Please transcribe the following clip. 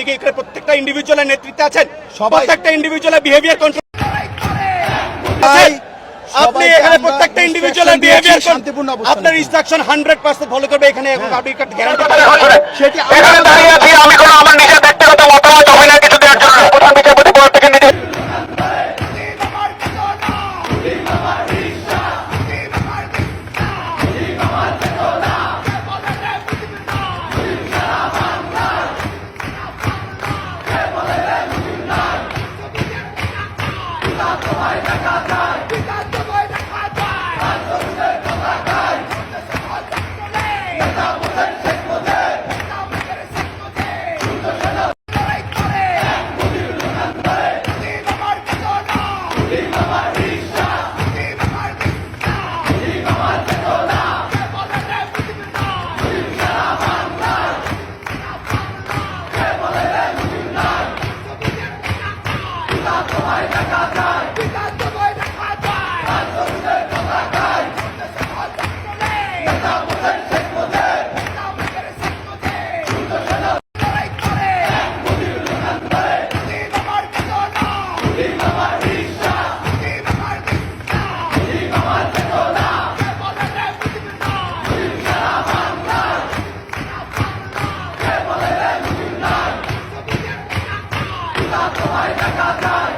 আপনি কি এখানে প্রত্যেকটা ইন্ডিভিজুয়ালের নেতৃত্বে আছেন সবাই- প্রত্যেকটা ইন্ডিভিজুয়ালের বিহেভিয়ার কন্ট্রোল তাই আপনি এখানে প্রত্যেকটা ইন্ডিভিজুয়ালের বিহেভিয়ার শান্তিপূর্ণ আপনার ইনস্ট্রাকশন হান্ড্রেড পার্সেন্ট ফলো করবে এখানে এবং আপনি গ্যারান্টি সেটি আমি Amen. Because the